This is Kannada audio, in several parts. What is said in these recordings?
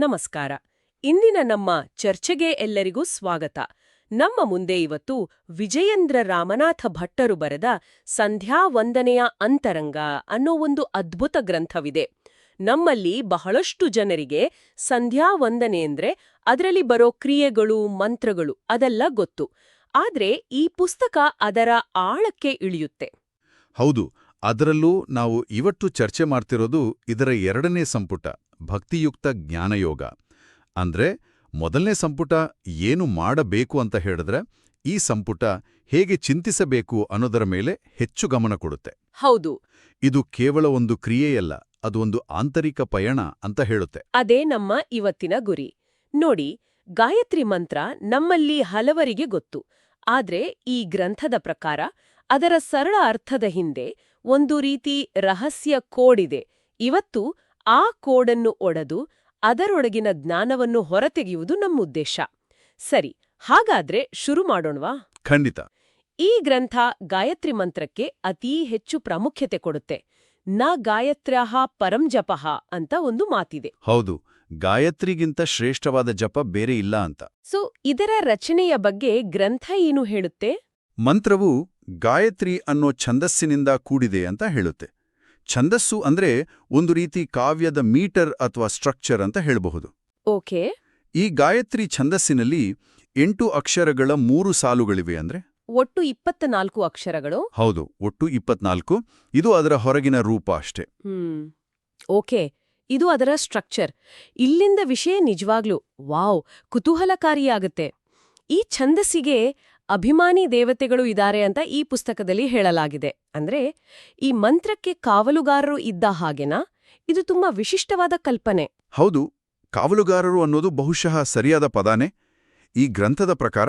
ನಮಸ್ಕಾರ. ಇಂದಿನ ನಮ್ಮ ಚರ್ಚೆಗೆ ಎಲ್ಲರಿಗೂ ಸ್ವಾಗತ. ನಮ್ಮ ಮುಂದೆ ಇವತ್ತು ವಿಜಯೇಂದ್ರ ರಾಮನಾಥ ಭಟ್ಟರು ಬರೆದ ಸಂಧ್ಯಾ ವಂದನೆಯ ಅಂತರಂಗ ಅನ್ನೋ ಒಂದು ಅದ್ಭುತ ಗ್ರಂಥವಿದೆ. ನಮ್ಮಲ್ಲಿ ಬಹಳಷ್ಟು ಜನರಿಗೆ ಸಂಧ್ಯಾ ವಂದನೆ ಅಂದ್ರೆ ಅದರಲ್ಲಿ ಬರೋ ಕ್ರಿಯೆಗಳು, ಮಂತ್ರಗಳು ಅದೆಲ್ಲ ಗೊತ್ತು. ಆದ್ರೆ ಈ ಪುಸ್ತಕ ಅದರ ಆಳಕ್ಕೆ ಇಳಿಯುತ್ತೆ. ಹೌದು, ಅದರಲ್ಲೂ ನಾವು ಇವತ್ತು ಚರ್ಚೆ ಮಾಡ್ತಿರೋದು ಇದರ ಎರಡನೇ ಸಂಪುಟ. ಭಕ್ತಿಯುಕ್ತ ಜ್ಞಾನಯೋಗ. ಅಂದ್ರೆ ಮೊದಲನೇ ಸಂಪುಟ ಏನು ಮಾಡಬೇಕು ಅಂತ ಹೇಳಿದ್ರೆ ಈ ಸಂಪುಟ ಹೇಗೆ ಚಿಂತಿಸಬೇಕು ಅನ್ನೋದರ ಮೇಲೆ ಹೆಚ್ಚು ಗಮನ ಕೊಡುತ್ತೆ. ಹೌದು. ಇದು ಕೇವಲ ಒಂದು ಕ್ರಿಯೆಯಲ್ಲ ಅದು ಒಂದು ಆಂತರಿಕ ಪಯಣ ಅಂತ ಹೇಳುತ್ತೆ. ಅದೇ ನಮ್ಮ ಇವತ್ತಿನ ಗುರಿ. ನೋಡಿ ಗಾಯತ್ರಿ ಮಂತ್ರ ನಮ್ಮಲ್ಲಿ ಹಲವರಿಗೆ ಗೊತ್ತು. ಆದ್ರೆ ಈ ಗ್ರಂಥದ ಪ್ರಕಾರ ಅದರ ಸರಳ ಅರ್ಥದ ಹಿಂದೆ ಒಂದು ರೀತಿ ರಹಸ್ಯ ಕೋಡಿದೆ. ಇವತ್ತು ಆ ಕೋಡನ್ನು ಒಡೆದು ಅದರೊಳಗಿನ ಜ್ಞಾನವನ್ನು ಹೊರತೆಗೆಯುವುದು ನಮ್ಮ ಉದ್ದೇಶ ಸರಿ ಹಾಗಾದ್ರೆ ಶುರು ಮಾಡೋಣವಾ? ಖಂಡಿತ. ಈ ಗ್ರಂಥ ಗಾಯತ್ರಿ ಮಂತ್ರಕ್ಕೆ ಅತೀ ಹೆಚ್ಚು ಪ್ರಾಮುಖ್ಯತೆ ಕೊಡುತ್ತೆ. ನ ಗಾಯತ್ರ್ಯಾಹ ಪರಂ ಜಪಃ ಅಂತ ಒಂದು ಮಾತಿದೆ. ಹೌದು ಗಾಯತ್ರಿಗಿಂತ ಶ್ರೇಷ್ಠವಾದ ಜಪ ಬೇರೆ ಇಲ್ಲ ಅಂತ. ಸೊ ಇದರ ರಚನೆಯ ಬಗ್ಗೆ ಗ್ರಂಥ ಏನು ಹೇಳುತ್ತೆ? ಮಂತ್ರವು ಗಾಯತ್ರಿ ಅನ್ನೋ ಛಂದಸ್ಸಿನಿಂದ ಕೂಡಿದೆ ಅಂತ ಹೇಳುತ್ತೆ. ಛಂದಸ್ಸು ಅಂದ್ರೆ ಒಂದು ರೀತಿ ಕಾವ್ಯದ ಮೀಟರ್ ಅಥವಾ ಸ್ಟ್ರಕ್ಚರ್ ಅಂತ ಹೇಳಬಹುದು. ಓಕೆ. ಈ ಗಾಯತ್ರಿ ಛಂದಸ್ಸಿನಲ್ಲಿ ಎಂಟು ಅಕ್ಷರಗಳ ಮೂರು ಸಾಲುಗಳಿವೆ ಅಂದ್ರೆ? ಒಟ್ಟು ಇಪ್ಪತ್ತ ನಾಲ್ಕು ಅಕ್ಷರಗಳು. ಹೌದು ಒಟ್ಟು ಇಪ್ಪತ್ನಾಲ್ಕು. ಇದು ಅದರ ಹೊರಗಿನ ರೂಪ ಅಷ್ಟೇ. ಓಕೆ ಇದು ಅದರ ಸ್ಟ್ರಕ್ಚರ್. ಇಲ್ಲಿಂದ ವಿಷಯ ನಿಜವಾಗ್ಲೂ ವಾವ್ ಕುತೂಹಲಕಾರಿಯಾಗತ್ತೆ. ಈ ಛಂದಸ್ಸಿಗೆ ಅಭಿಮಾನಿ ದೇವತೆಗಳು ಇದ್ದಾರೆ ಅಂತ ಈ ಪುಸ್ತಕದಲ್ಲಿ ಹೇಳಲಾಗಿದೆ. ಅಂದ್ರೆ ಈ ಮಂತ್ರಕ್ಕೆ ಕಾವಲುಗಾರರು ಇದ್ದ ಹಾಗೆನಾ? ಇದು ತುಂಬಾ ವಿಶಿಷ್ಟವಾದ ಕಲ್ಪನೆ. ಹೌದು ಕಾವಲುಗಾರರು ಅನ್ನೋದು ಬಹುಶಃ ಸರಿಯಾದ ಪದಾನೇ. ಈ ಗ್ರಂಥದ ಪ್ರಕಾರ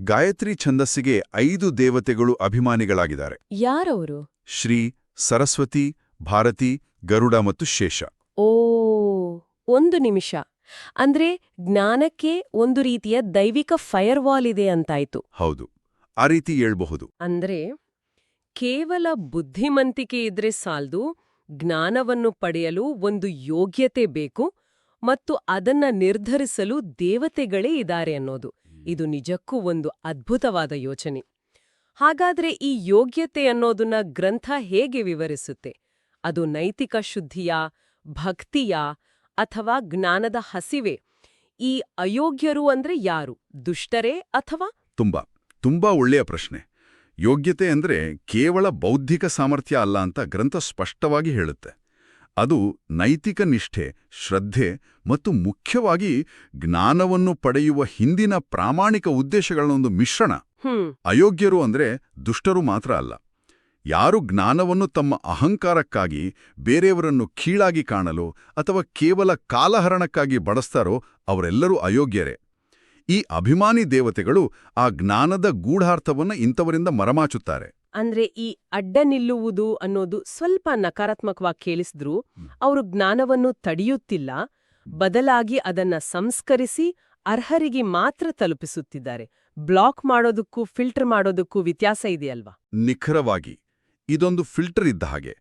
ಗಾಯತ್ರಿ ಛಂದಸ್ಸಿಗೆ ಐದು ದೇವತೆಗಳು ಅಭಿಮಾನಿಗಳಾಗಿದ್ದಾರೆ. ಯಾರವರು? ಶ್ರೀ ಸರಸ್ವತಿ ಭಾರತಿ ಗರುಡ ಮತ್ತು ಶೇಷ. ಓ ಒಂದು ನಿಮಿಷ. ಅಂದ್ರೆ ಜ್ಞಾನಕ್ಕೆ ಒಂದು ರೀತಿಯ ದೈವಿಕ ಫೈರ್ವಾಲ್ ಇದೆ ಅಂತಾಯ್ತು. ಹೌದು ಆ ರೀತಿ ಹೇಳ್ಬಹುದು. ಅಂದ್ರೆ ಕೇವಲ ಬುದ್ಧಿಮಂತಿಕೆ ಇದ್ರೆ ಸಾಲ್ದು ಜ್ಞಾನವನ್ನು ಪಡೆಯಲು ಒಂದು ಯೋಗ್ಯತೆ ಬೇಕು ಮತ್ತು ಅದನ್ನ ನಿರ್ಧರಿಸಲು ದೇವತೆಗಳೇ ಇದ್ದಾರೆ ಅನ್ನೋದು. ಇದು ನಿಜಕ್ಕೂ ಒಂದು ಅದ್ಭುತವಾದ ಯೋಚನೆ. ಹಾಗಾದ್ರೆ ಈ ಯೋಗ್ಯತೆ ಅನ್ನೋದನ್ನ ಗ್ರಂಥ ಹೇಗೆ ವಿವರಿಸುತ್ತೆ? ಅದು ನೈತಿಕ ಶುದ್ಧಿಯ ಭಕ್ತಿಯ ಅಥವಾ ಜ್ಞಾನದ ಹಸಿವೆ. ಈ ಅಯೋಗ್ಯರು ಅಂದ್ರೆ ಯಾರು? ದುಷ್ಟರೇ ಅಥವಾ? ತುಂಬಾ ತುಂಬಾ ಒಳ್ಳೆಯ ಪ್ರಶ್ನೆ. ಯೋಗ್ಯತೆ ಅಂದ್ರೆ ಕೇವಲ ಬೌದ್ಧಿಕ ಸಾಮರ್ಥ್ಯ ಅಲ್ಲ ಅಂತ ಗ್ರಂಥ ಸ್ಪಷ್ಟವಾಗಿ ಹೇಳುತ್ತೆ. ಅದು ನೈತಿಕ ನಿಷ್ಠೆ ಶ್ರದ್ಧೆ ಮತ್ತು ಮುಖ್ಯವಾಗಿ ಜ್ಞಾನವನ್ನು ಪಡೆಯುವ ಹಿಂದಿನ ಪ್ರಾಮಾಣಿಕ ಉದ್ದೇಶಗಳ ಒಂದು ಮಿಶ್ರಣ ಅಯೋಗ್ಯರು ಅಂದ್ರೆ ದುಷ್ಟರು ಮಾತ್ರ ಅಲ್ಲ. ಯಾರು ಜ್ಞಾನವನ್ನು ತಮ್ಮ ಅಹಂಕಾರಕ್ಕಾಗಿ ಬೇರೆಯವರನ್ನು ಕೀಳಾಗಿ ಕಾಣಲು ಅಥವಾ ಕೇವಲ ಕಾಲಹರಣಕ್ಕಾಗಿ ಬಳಸ್ತಾರೋ ಅವರೆಲ್ಲರೂ ಅಯೋಗ್ಯರೇ. ಈ ಅಭಿಮಾನಿ ದೇವತೆಗಳು ಆ ಜ್ಞಾನದ ಗೂಢಾರ್ಥವನ್ನು ಇಂಥವರಿಂದ ಮರಮಾಚುತ್ತಾರೆ. ಅಂದ್ರೆ ಈ ಅಡ್ಡ ನಿಲ್ಲುವುದು ಅನ್ನೋದು ಸ್ವಲ್ಪ ನಕಾರಾತ್ಮಕವಾಗಿ ಕೇಳಿಸಿದ್ರು ಅವರು ಜ್ಞಾನವನ್ನು ತಡೆಯುತ್ತಿಲ್ಲ ಬದಲಾಗಿ ಅದನ್ನ ಸಂಸ್ಕರಿಸಿ ಅರ್ಹರಿಗೆ ಮಾತ್ರ ತಲುಪಿಸುತ್ತಿದ್ದಾರೆ. ಬ್ಲಾಕ್ ಮಾಡೋದಕ್ಕೂ ಫಿಲ್ಟರ್ ಮಾಡೋದಕ್ಕೂ ವ್ಯತ್ಯಾಸ ಇದೆಯಲ್ವಾ? ನಿಖರವಾಗಿ. ಇದೊಂದು ಫಿಲ್ಟರ್ ಇದ್ದ ಹಾಗೆ.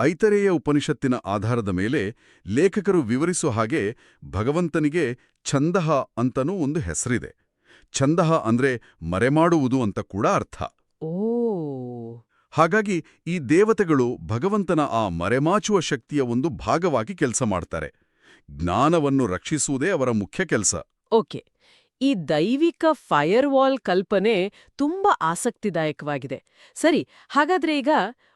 ಐತರೇಯ ಉಪನಿಷತ್ತಿನ ಆಧಾರದ ಮೇಲೆ ಲೇಖಕರು ವಿವರಿಸೋ ಹಾಗೆ ಭಗವಂತನಿಗೆ ಛಂದಹ ಅಂತನೂ ಒಂದು ಹೆಸರಿದೆ. ಛಂದಹ ಅಂದ್ರೆ ಮರೆಮಾಡುವುದು ಅಂತ ಕೂಡ ಅರ್ಥ. ಓ. ಹಾಗಾಗಿ ಈ ದೇವತೆಗಳು ಭಗವಂತನ ಆ ಮರೆಮಾಚುವ ಶಕ್ತಿಯ ಒಂದು ಭಾಗವಾಗಿ ಕೆಲಸ ಮಾಡ್ತಾರೆ. ಜ್ಞಾನವನ್ನು ರಕ್ಷಿಸುವುದೇ ಅವರ ಮುಖ್ಯ ಕೆಲಸ. ಓಕೆ. ಈ ದೈವಿಕ ಫೈರ್ವಾಲ್ ಕಲ್ಪನೆ ತುಂಬಾ ಆಸಕ್ತಿದಾಯಕವಾಗಿದೆ. ಸರಿ ಹಾಗಾದ್ರೆ ಈಗ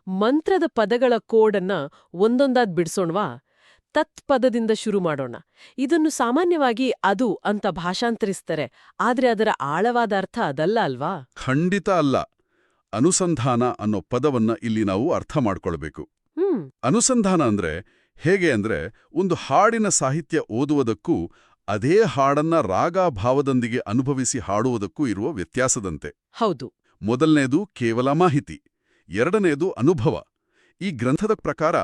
ಮಂತ್ರದ ಪದಗಳ ಕೋಡನ್ನ ಒಂದೊಂದಾದ್ ಬಿಡ್ಸೋಣ್ವಾ? ತತ್ಪದದಿಂದ ಶುರು ಮಾಡೋಣ. ಇದನ್ನು ಸಾಮಾನ್ಯವಾಗಿ ಅದು ಅಂತ ಭಾಷಾಂತರಿಸ್ತಾರೆ ಆದ್ರೆ ಅದರ ಆಳವಾದ ಅರ್ಥ ಅದಲ್ಲ ಅಲ್ವಾ? ಖಂಡಿತ ಅಲ್ಲ. ಅನುಸಂಧಾನ ಅನ್ನೋ ಪದವನ್ನ ಇಲ್ಲಿ ನಾವು ಅರ್ಥ ಮಾಡ್ಕೊಳ್ಬೇಕು. ಹ್ಮ್. ಅನುಸಂಧಾನ ಅಂದ್ರೆ ಹೇಗೆ ಅಂದ್ರೆ ಒಂದು ಹಾಡಿನ ಸಾಹಿತ್ಯ ಓದುವುದಕ್ಕೂ ಅದೇ ಹಾಡನ್ನ ರಾಗಾಭಾವದೊಂದಿಗೆ ಅನುಭವಿಸಿ ಹಾಡುವುದಕ್ಕೂ ಇರುವ ವ್ಯತ್ಯಾಸದಂತೆ. ಹೌದು. ಮೊದಲನೆಯದು ಕೇವಲ ಮಾಹಿತಿ ಎರಡನೇದು ಅನುಭವ. ಈ ಗ್ರಂಥದ ಪ್ರಕಾರ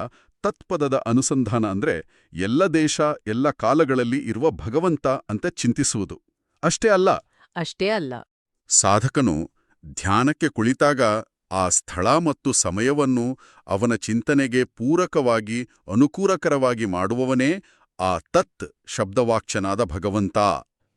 ತತ್ಪದದ ಅನುಸಂಧಾನ ಅಂದ್ರೆ ಎಲ್ಲ ದೇಶ ಎಲ್ಲ ಕಾಲಗಳಲ್ಲಿ ಇರುವ ಭಗವಂತ ಅಂತ ಚಿಂತಿಸುವುದು. ಅಷ್ಟೇ ಅಲ್ಲ. ಅಷ್ಟೇ ಅಲ್ಲ. ಸಾಧಕನು ಧ್ಯಾನಕ್ಕೆ ಕುಳಿತಾಗ ಆ ಸ್ಥಳ ಮತ್ತು ಸಮಯವನ್ನು ಅವನ ಚಿಂತನೆಗೆ ಪೂರಕವಾಗಿ ಅನುಕೂಲಕರವಾಗಿ ಮಾಡುವವನೇ ಆ ತತ್ ಶಬ್ದವಾಕ್ಯನಾದ ಭಗವಂತ.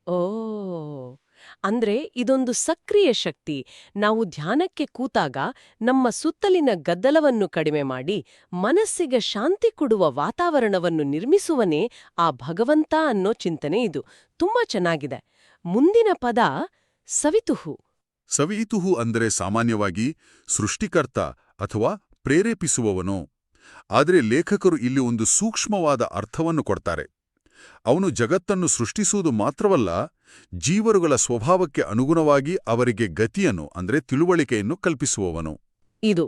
ಓ ಅಂದ್ರೆ ಇದೊಂದು ಸಕ್ರಿಯ ಶಕ್ತಿ. ನಾವು ಧ್ಯಾನಕ್ಕೆ ಕೂತಾಗ ನಮ್ಮ ಸುತ್ತಲಿನ ಗದ್ದಲವನ್ನು ಕಡಿಮೆ ಮಾಡಿ ಮನಸ್ಸಿಗೆ ಶಾಂತಿ ಕೊಡುವ ವಾತಾವರಣವನ್ನು ನಿರ್ಮಿಸುವನೇ ಆ ಭಗವಂತ ಅನ್ನೋ ಚಿಂತನೆ ಇದು. ತುಂಬಾ ಚೆನ್ನಾಗಿದೆ. ಮುಂದಿನ ಪದ ಸವಿತುಹು. ಸವಿತುಹು ಅಂದರೆ ಸಾಮಾನ್ಯವಾಗಿ ಸೃಷ್ಟಿಕರ್ತ ಅಥವಾ ಪ್ರೇರೇಪಿಸುವವನು. ಆದರೆ ಲೇಖಕರು ಇಲ್ಲಿ ಒಂದು ಸೂಕ್ಷ್ಮವಾದ ಅರ್ಥವನ್ನು ಕೊಡ್ತಾರೆ. ಅವನು ಜಗತ್ತನ್ನು ಸೃಷ್ಟಿಸುವುದು ಮಾತ್ರವಲ್ಲ ಜೀವರುಗಳ ಸ್ವಭಾವಕ್ಕೆ ಅನುಗುಣವಾಗಿ ಅವರಿಗೆ ಗತಿಯನ್ನು ಅಂದರೆ ತಿಳುವಳಿಕೆಯನ್ನು ಕಲ್ಪಿಸುವವನು. ಇದು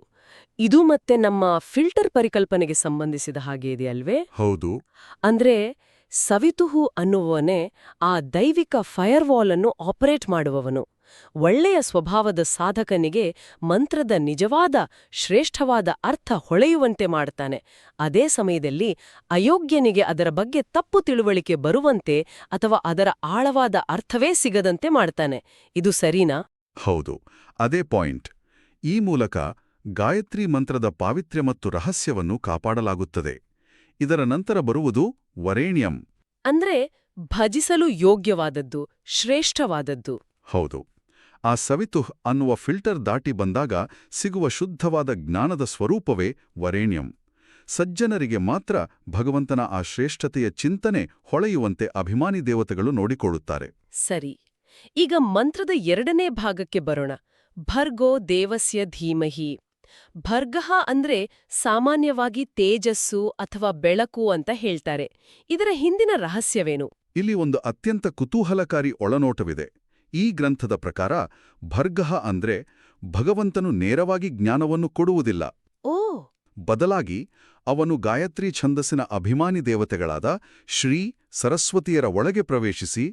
ಇದು ಮತ್ತೆ ನಮ್ಮ ಫಿಲ್ಟರ್ ಪರಿಕಲ್ಪನೆಗೆ ಸಂಬಂಧಿಸಿದ ಹಾಗೆ ಇದೆಯಲ್ವೇ? ಹೌದು. ಅಂದ್ರೆ ಸವಿತುಹು ಅನ್ನುವವನೇ ಆ ದೈವಿಕ ಫೈರ್ವಾಲ್ ಅನ್ನು ಆಪರೇಟ್ ಮಾಡುವವನು. ಒಳ್ಳೆಯ ಸ್ವಭಾವದ ಸಾಧಕನಿಗೆ ಮಂತ್ರದ ನಿಜವಾದ ಶ್ರೇಷ್ಠವಾದ ಅರ್ಥ ಹೊಳೆಯುವಂತೆ ಮಾಡ್ತಾನೆ ಅದೇ ಸಮಯದಲ್ಲಿ ಅಯೋಗ್ಯನಿಗೆ ಅದರ ಬಗ್ಗೆ ತಪ್ಪು ತಿಳುವಳಿಕೆ ಬರುವಂತೆ ಅಥವಾ ಅದರ ಆಳವಾದ ಅರ್ಥವೇ ಸಿಗದಂತೆ ಮಾಡ್ತಾನೆ ಇದು ಸರಿನಾ? ಹೌದು. ಅದೇ ಪಾಯಿಂಟ್. ಈ ಮೂಲಕ ಗಾಯತ್ರಿ ಮಂತ್ರದ ಪಾವಿತ್ರ್ಯ ಮತ್ತು ರಹಸ್ಯವನ್ನು ಕಾಪಾಡಲಾಗುತ್ತದೆ. ಇದರ ನಂತರ ಬರುವುದು ವರೇಣ್ಯಂ. ಅಂದ್ರೆ ಭಜಿಸಲು ಯೋಗ್ಯವಾದದ್ದು ಶ್ರೇಷ್ಠವಾದದ್ದು. ಹೌದು. ಆ ಸವಿತುಹ್ ಅನ್ನುವ ಫಿಲ್ಟರ್ ದಾಟಿ ಬಂದಾಗ ಸಿಗುವ ಶುದ್ಧವಾದ ಜ್ಞಾನದ ಸ್ವರೂಪವೇ ವರೇಣ್ಯಂ. ಸಜ್ಜನರಿಗೆ ಮಾತ್ರ ಭಗವಂತನ ಆ ಶ್ರೇಷ್ಠತೆಯ ಚಿಂತನೆ ಹೊಳೆಯುವಂತೆ ಅಭಿಮಾನಿ ದೇವತೆಗಳು ನೋಡಿಕೊಳ್ಳುತ್ತಾರೆ. ಸರಿ ಈಗ ಮಂತ್ರದ ಎರಡನೇ ಭಾಗಕ್ಕೆ ಬರೋಣ. ಭರ್ಗೋ ದೇವಸ್ಯ ಧೀಮಹಿ. ಭರ್ಗಃ ಅಂದ್ರೆ ಸಾಮಾನ್ಯವಾಗಿ ತೇಜಸ್ಸು ಅಥವಾ ಬೆಳಕು ಅಂತ ಹೇಳ್ತಾರೆ. ಇದರ ಹಿಂದಿನ ರಹಸ್ಯವೇನು? ಇಲ್ಲಿ ಒಂದು ಅತ್ಯಂತ ಕುತೂಹಲಕಾರಿ ಒಳನೋಟವಿದೆ. ಈ ಗ್ರಂಥದ ಪ್ರಕಾರ ಭರ್ಗಃ ಅಂದ್ರೆ ಭಗವಂತನು ನೇರವಾಗಿ ಜ್ಞಾನವನ್ನು ಕೊಡುವುದಿಲ್ಲ. ಓ! ಬದಲಾಗಿ ಅವನು ಗಾಯತ್ರಿ ಛಂದಸ್ಸಿನ ಅಭಿಮಾನಿ ದೇವತೆಗಳಾದ ಶ್ರೀ ಸರಸ್ವತಿಯರ ಒಳಗೆ ಪ್ರವೇಶಿಸಿ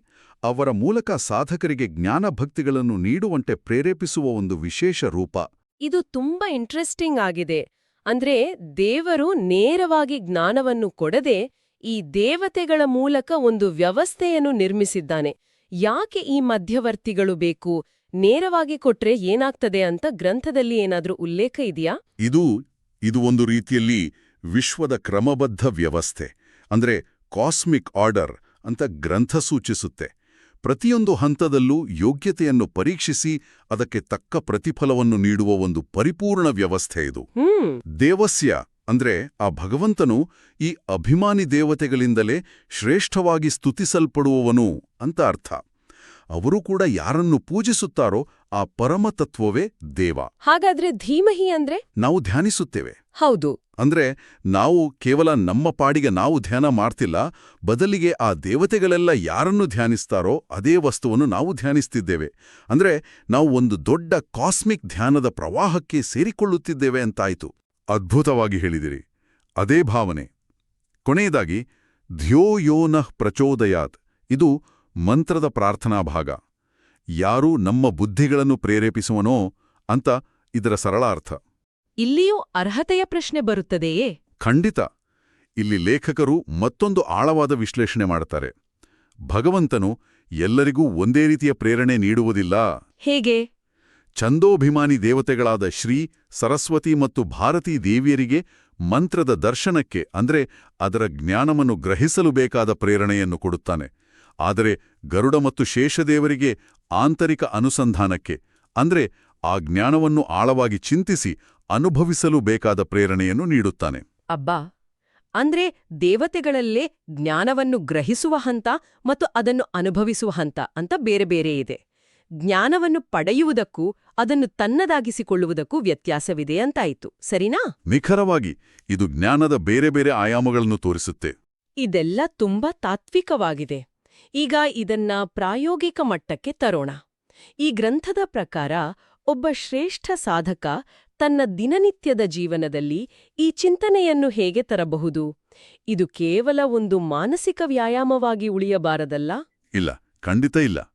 ಅವರ ಮೂಲಕ ಸಾಧಕರಿಗೆ ಜ್ಞಾನಭಕ್ತಿಗಳನ್ನು ನೀಡುವಂತೆ ಪ್ರೇರೇಪಿಸುವ ಒಂದು ವಿಶೇಷ ರೂಪ. ಇದು ತುಂಬಾ ಇಂಟ್ರೆಸ್ಟಿಂಗ್ ಆಗಿದೆ. ಅಂದ್ರೆ ದೇವರು ನೇರವಾಗಿ ಜ್ಞಾನವನ್ನು ಕೊಡದೆ ಈ ದೇವತೆಗಳ ಮೂಲಕ ಒಂದು ವ್ಯವಸ್ಥೆಯನ್ನು ನಿರ್ಮಿಸಿದ್ದಾನೆ. ಯಾಕೆ ಈ ಮಧ್ಯವರ್ತಿಗಳು ಬೇಕು? ನೇರವಾಗಿ ಕೊಟ್ರೆ ಏನಾಗ್ತದೆ ಅಂತ ಗ್ರಂಥದಲ್ಲಿ ಏನಾದರೂ ಉಲ್ಲೇಖ ಇದೆಯಾ? ಇದು ಇದು ಒಂದು ರೀತಿಯಲ್ಲಿ ವಿಶ್ವದ ಕ್ರಮಬದ್ಧ ವ್ಯವಸ್ಥೆ ಅಂದ್ರೆ ಕಾಸ್ಮಿಕ್ ಆರ್ಡರ್ ಅಂತ ಗ್ರಂಥ ಸೂಚಿಸುತ್ತೆ. ಪ್ರತಿಯೊಂದು ಹಂತದಲ್ಲೂ ಯೋಗ್ಯತೆಯನ್ನು ಪರೀಕ್ಷಿಸಿ ಅದಕ್ಕೆ ತಕ್ಕ ಪ್ರತಿಫಲವನ್ನು ನೀಡುವ ಒಂದು ಪರಿಪೂರ್ಣ ವ್ಯವಸ್ಥೆ ಇದು. ದೇವಸ್ಯ ಅಂದ್ರೆ ಆ ಭಗವಂತನು ಈ ಅಭಿಮಾನಿ ದೇವತೆಗಳಿಂದಲೇ ಶ್ರೇಷ್ಠವಾಗಿ ಸ್ತುತಿಸಲ್ಪಡುವವನು ಅಂತ ಅರ್ಥ. ಅವರು ಕೂಡ ಯಾರನ್ನು ಪೂಜಿಸುತ್ತಾರೋ ಆ ಪರಮತತ್ವವೇ ದೇವ. ಹಾಗಾದ್ರೆ ಧೀಮಹಿ ಅಂದ್ರೆ? ನಾವು ಧ್ಯಾನಿಸುತ್ತೇವೆ. ಹೌದು. ಅಂದ್ರೆ ನಾವು ಕೇವಲ ನಮ್ಮ ಪಾಡಿಗೆ ನಾವು ಧ್ಯಾನ ಮಾಡ್ತಿಲ್ಲ ಬದಲಿಗೆ ಆ ದೇವತೆಗಳೆಲ್ಲ ಯಾರನ್ನು ಧ್ಯಾನಿಸ್ತಾರೋ ಅದೇ ವಸ್ತುವನ್ನು ನಾವು ಧ್ಯಾನಿಸ್ತಿದ್ದೇವೆ. ಅಂದ್ರೆ ನಾವು ಒಂದು ದೊಡ್ಡ ಕಾಸ್ಮಿಕ್ ಧ್ಯಾನದ ಪ್ರವಾಹಕ್ಕೆ ಸೇರಿಕೊಳ್ಳುತ್ತಿದ್ದೇವೆ ಅಂತಾಯಿತು. ಅದ್ಭುತವಾಗಿ ಹೇಳಿದಿರಿ. ಅದೇ ಭಾವನೆ. ಕೊನೆಯದಾಗಿ ಧ್ಯೋ ಯೋ ನಃ ಪ್ರಚೋದಯಾತ್. ಇದು ಮಂತ್ರದ ಪ್ರಾರ್ಥನಾ ಭಾಗ. ಯಾರು ನಮ್ಮ ಬುದ್ಧಿಗಳನ್ನು ಪ್ರೇರೇಪಿಸುವನೋ ಅಂತ ಇದರ ಸರಳ ಅರ್ಥ ಇಲ್ಲಿಯೂ ಅರ್ಹತೆಯ ಪ್ರಶ್ನೆ ಬರುತ್ತದೆಯೇ? ಖಂಡಿತ. ಇಲ್ಲಿ ಲೇಖಕರು ಮತ್ತೊಂದು ಆಳವಾದ ವಿಶ್ಲೇಷಣೆ ಮಾಡ್ತಾರೆ ಭಗವಂತನು ಎಲ್ಲರಿಗೂ ಒಂದೇ ರೀತಿಯ ಪ್ರೇರಣೆ ನೀಡುವುದಿಲ್ಲ. ಹೇಗೆ? ಛಂದೋಭಿಮಾನಿ ದೇವತೆಗಳಾದ ಶ್ರೀ, ಸರಸ್ವತಿ ಮತ್ತು ಭಾರತೀ ದೇವಿಯರಿಗೆ ಮಂತ್ರದ ದರ್ಶನಕ್ಕೆ, ಅಂದ್ರೆ ಅದರ ಜ್ಞಾನವನ್ನು ಗ್ರಹಿಸಲು ಬೇಕಾದ ಪ್ರೇರಣೆಯನ್ನು ಕೊಡುತ್ತಾನೆ. ಆದರೆ ಗರುಡ ಮತ್ತು ಶೇಷದೇವರಿಗೆ ಆಂತರಿಕ ಅನುಸಂಧಾನಕ್ಕೆ, ಅಂದ್ರೆ ಆ ಜ್ಞಾನವನ್ನು ಆಳವಾಗಿ ಚಿಂತಿಸಿ ಅನುಭವಿಸಲು ಬೇಕಾದ ಪ್ರೇರಣೆಯನ್ನು ನೀಡುತ್ತಾನೆ. ಅಬ್ಬಾ! ಅಂದ್ರೆ ದೇವತೆಗಳಲ್ಲೇ ಜ್ಞಾನವನ್ನು ಗ್ರಹಿಸುವ ಹಂತ ಮತ್ತು ಅದನ್ನು ಅನುಭವಿಸುವ ಹಂತ ಅಂತ ಬೇರೆ ಬೇರೆ ಇದೆ. ಜ್ಞಾನವನ್ನು ಪಡೆಯುವುದಕ್ಕೂ ಅದನ್ನು ತನ್ನದಾಗಿಸಿಕೊಳ್ಳುವುದಕ್ಕೂ ವ್ಯತ್ಯಾಸವಿದೆ ಅಂತಾಯಿತು. ಸರಿನಾ? ನಿಖರವಾಗಿ ಇದು ಜ್ಞಾನದ ಬೇರೆ ಬೇರೆ ಆಯಾಮಗಳನ್ನು ತೋರಿಸುತ್ತೆ. ಇದೆಲ್ಲ ತುಂಬಾ ತಾತ್ವಿಕವಾಗಿದೆ. ಈಗ ಇದನ್ನ ಪ್ರಾಯೋಗಿಕ ಮಟ್ಟಕ್ಕೆ ತರೋಣ. ಈ ಗ್ರಂಥದ ಪ್ರಕಾರ ಒಬ್ಬ ಶ್ರೇಷ್ಠ ಸಾಧಕ ತನ್ನ ದಿನನಿತ್ಯದ ಜೀವನದಲ್ಲಿ ಈ ಚಿಂತನೆಯನ್ನು ಹೇಗೆ ತರಬಹುದು? ಇದು ಕೇವಲ ಒಂದು ಮಾನಸಿಕ ವ್ಯಾಯಾಮವಾಗಿ ಉಳಿಯಬಾರದಲ್ಲ? ಇಲ್ಲ ಖಂಡಿತ ಇಲ್ಲ.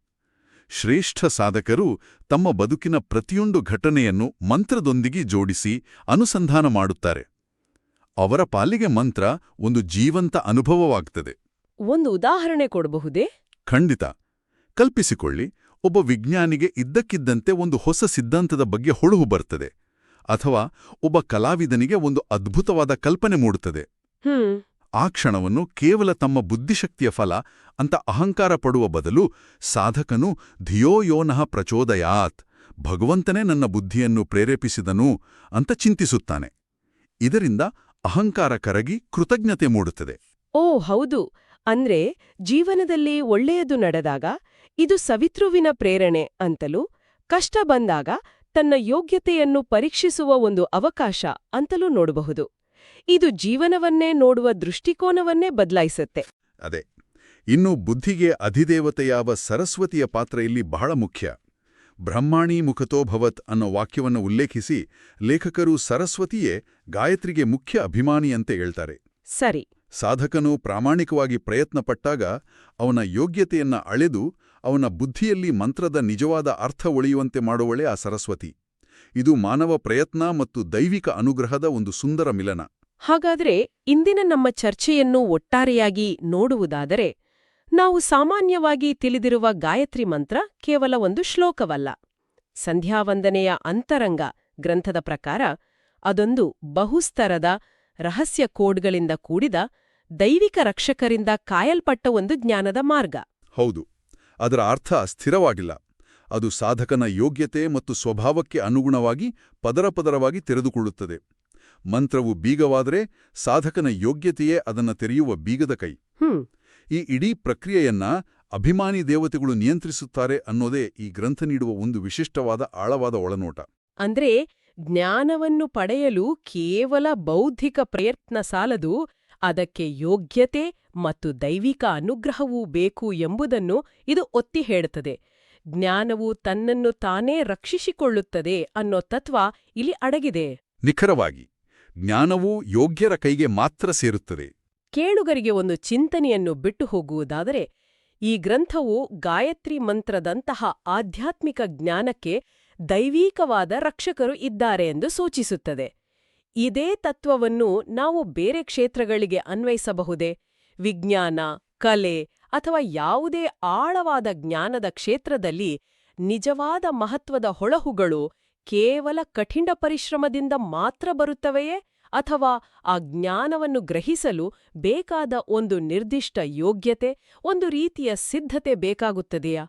ಶ್ರೇಷ್ಠ ಸಾಧಕರು ತಮ್ಮ ಬದುಕಿನ ಪ್ರತಿಯೊಂದು ಘಟನೆಯನ್ನು ಮಂತ್ರದೊಂದಿಗೆ ಜೋಡಿಸಿ ಅನುಸಂಧಾನ ಮಾಡುತ್ತಾರೆ. ಅವರ ಪಾಲಿಗೆ ಮಂತ್ರ ಒಂದು ಜೀವಂತ ಅನುಭವವಾಗ್ತದೆ. ಒಂದು ಉದಾಹರಣೆ ಕೊಡಬಹುದೇ? ಖಂಡಿತ. ಕಲ್ಪಿಸಿಕೊಳ್ಳಿ ಒಬ್ಬ ವಿಜ್ಞಾನಿಗೆ ಇದ್ದಕ್ಕಿದ್ದಂತೆ ಒಂದು ಹೊಸ ಸಿದ್ಧಾಂತದ ಬಗ್ಗೆ ಹೊಳುಹು ಬರ್ತದೆ ಅಥವಾ ಒಬ್ಬ ಕಲಾವಿದನಿಗೆ ಒಂದು ಅದ್ಭುತವಾದ ಕಲ್ಪನೆ ಮೂಡುತ್ತದೆ. ಹ್ಮ್. ಆ ಕ್ಷಣವನ್ನು ಕೇವಲ ತಮ್ಮ ಬುದ್ಧಿಶಕ್ತಿಯ ಫಲ ಅಂತ ಅಹಂಕಾರ ಪಡುವ ಬದಲು ಸಾಧಕನು ಧಿಯೋ ಯೋನಃ ಪ್ರಚೋದಯಾತ್, ಭಗವಂತನೇ ನನ್ನ ಬುದ್ಧಿಯನ್ನು ಪ್ರೇರೇಪಿಸಿದನು ಅಂತ ಚಿಂತಿಸುತ್ತಾನೆ. ಇದರಿಂದ ಅಹಂಕಾರ ಕರಗಿ ಕೃತಜ್ಞತೆ ಮೂಡುತ್ತದೆ. ಓ ಹೌದು, ಅಂದ್ರೆ ಜೀವನದಲ್ಲಿ ಒಳ್ಳೆಯದು ನಡೆದಾಗ ಇದು ಸವಿತೃವಿನ ಪ್ರೇರಣೆ ಅಂತಲೂ, ಕಷ್ಟ ಬಂದಾಗ ತನ್ನ ಯೋಗ್ಯತೆಯನ್ನು ಪರೀಕ್ಷಿಸುವ ಒಂದು ಅವಕಾಶ ಅಂತಲೂ ನೋಡಬಹುದು. ಇದು ಜೀವನವನ್ನೇ ನೋಡುವ ದೃಷ್ಟಿಕೋನವನ್ನೇ ಬದಲಾಯಿಸುತ್ತೆ. ಅದೇ ಇನ್ನು ಬುದ್ಧಿಗೆ ಅಧಿದೇವತೆಯಾವ ಸರಸ್ವತಿಯ ಪಾತ್ರ ಇಲ್ಲಿ ಬಹಳ ಮುಖ್ಯ. ಬ್ರಹ್ಮಾಣಿ ಮುಖತೋ ಭವತ್ ಅನ್ನೋ ವಾಕ್ಯವನ್ನು ಉಲ್ಲೇಖಿಸಿ ಲೇಖಕರು ಸರಸ್ವತಿಯೇ ಗಾಯತ್ರಿಗೆ ಮುಖ್ಯ ಅಭಿಮಾನಿಯಂತೆ ಹೇಳ್ತಾರೆ. ಸರಿ. ಸಾಧಕನು ಪ್ರಾಮಾಣಿಕವಾಗಿ ಪ್ರಯತ್ನಪಟ್ಟಾಗ ಅವನ ಯೋಗ್ಯತೆಯನ್ನ ಅಳೆದು ಅವನ ಬುದ್ಧಿಯಲ್ಲಿ ಮಂತ್ರದ ನಿಜವಾದ ಅರ್ಥ ಒಳಿಯುವಂತೆ ಮಾಡುವಳೆ ಆ ಸರಸ್ವತಿ. ಇದು ಮಾನವ ಪ್ರಯತ್ನ ಮತ್ತು ದೈವಿಕ ಅನುಗ್ರಹದ ಒಂದು ಸುಂದರ ಮಿಲನ. ಹಾಗಾದ್ರೆ ಇಂದಿನ ನಮ್ಮ ಚರ್ಚೆಯನ್ನು ಒಟ್ಟಾರೆಯಾಗಿ ನೋಡುವುದಾದರೆ ನಾವು ಸಾಮಾನ್ಯವಾಗಿ ತಿಳಿದಿರುವ ಗಾಯತ್ರಿ ಮಂತ್ರ ಕೇವಲ ಒಂದು ಶ್ಲೋಕವಲ್ಲ. ಸಂಧ್ಯಾವಂದನೆಯ ಅಂತರಂಗ ಗ್ರಂಥದ ಪ್ರಕಾರ ಅದೊಂದು ಬಹುಸ್ತರದ ರಹಸ್ಯ ಕೋಡ್ಗಳಿಂದ ಕೂಡಿದ ದೈವಿಕ ರಕ್ಷಕರಿಂದ ಕಾಯಲ್ಪಟ್ಟ ಒಂದು ಜ್ಞಾನದ ಮಾರ್ಗ. ಹೌದು ಅದರ ಅರ್ಥ ಸ್ಥಿರವಾಗಿಲ್ಲ ಅದು ಸಾಧಕನ ಯೋಗ್ಯತೆ ಮತ್ತು ಸ್ವಭಾವಕ್ಕೆ ಅನುಗುಣವಾಗಿ ಪದರಪದರವಾಗಿ ತೆರೆದುಕೊಳ್ಳುತ್ತದೆ. ಮಂತ್ರವು ಬೀಗವಾದರೆ ಸಾಧಕನ ಯೋಗ್ಯತೆಯೇ ಅದನ್ನು ತೆರೆಯುವ ಬೀಗದ ಕೈ. ಈ ಇಡೀ ಪ್ರಕ್ರಿಯೆಯನ್ನ ಅಭಿಮಾನಿ ದೇವತೆಗಳು ನಿಯಂತ್ರಿಸುತ್ತಾರೆ ಅನ್ನೋದೇ ಈ ಗ್ರಂಥ ನೀಡುವ ಒಂದು ವಿಶಿಷ್ಟವಾದ ಆಳವಾದ ಒಳನೋಟ. ಅಂದ್ರೆ ಜ್ಞಾನವನ್ನು ಪಡೆಯಲು ಕೇವಲ ಬೌದ್ಧಿಕ ಪ್ರಯತ್ನ ಸಾಲದು ಅದಕ್ಕೆ ಯೋಗ್ಯತೆ ಮತ್ತು ದೈವಿಕ ಅನುಗ್ರಹವೂ ಬೇಕು ಎಂಬುದನ್ನು ಇದು ಒತ್ತಿ ಹೇಳುತ್ತದೆ. ಜ್ಞಾನವು ತನ್ನನ್ನು ತಾನೇ ರಕ್ಷಿಸಿಕೊಳ್ಳುತ್ತದೆ ಅನ್ನೋ ತತ್ವ ಇಲ್ಲಿ ಅಡಗಿದೆ. ನಿಖರವಾಗಿ ಜ್ಞಾನವು ಯೋಗ್ಯರ ಕೈಗೆ ಮಾತ್ರ ಸೇರುತ್ತದೆ. ಕೇಳುಗರಿಗೆ ಒಂದು ಚಿಂತನೆಯನ್ನು ಬಿಟ್ಟು ಹೋಗುವುದಾದರೆ ಈ ಗ್ರಂಥವು ಗಾಯತ್ರಿ ಮಂತ್ರದಂತಹ ಆಧ್ಯಾತ್ಮಿಕ ಜ್ಞಾನಕ್ಕೆ ದೈವೀಕವಾದ ರಕ್ಷಕರು ಇದ್ದಾರೆ ಎಂದು ಸೂಚಿಸುತ್ತದೆ. ಇದೇ ತತ್ವವನ್ನು ನಾವು ಬೇರೆ ಕ್ಷೇತ್ರಗಳಿಗೆ ಅನ್ವಯಿಸಬಹುದೇ? ವಿಜ್ಞಾನ ಕಲೆ ಅಥವಾ ಯಾವುದೇ ಆಳವಾದ ಜ್ಞಾನದ ಕ್ಷೇತ್ರದಲ್ಲಿ ನಿಜವಾದ ಮಹತ್ವದ ಹೊಳಹುಗಳು ಕೇವಲ ಕಠಿಣ ಪರಿಶ್ರಮದಿಂದ ಮಾತ್ರ ಬರುತ್ತವೆಯೇ? ಅಥವಾ ಆ ಜ್ಞಾನವನ್ನು ಗ್ರಹಿಸಲು ಬೇಕಾದ ಒಂದು ನಿರ್ದಿಷ್ಟ ಯೋಗ್ಯತೆ, ಒಂದು ರೀತಿಯ ಸಿದ್ಧತೆ ಬೇಕಾಗುತ್ತದೆಯಾ?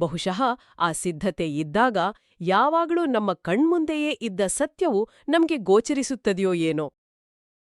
ಬಹುಶಃ ಆ ಸಿದ್ಧತೆ ಇದ್ದಾಗ ಯಾವಾಗಲೂ ನಮ್ಮ ಕಣ್ಮುಂದೆಯೇ ಇದ್ದ ಸತ್ಯವು ನಮಗೆ ಗೋಚರಿಸುತ್ತದೆಯೋ ಏನೋ.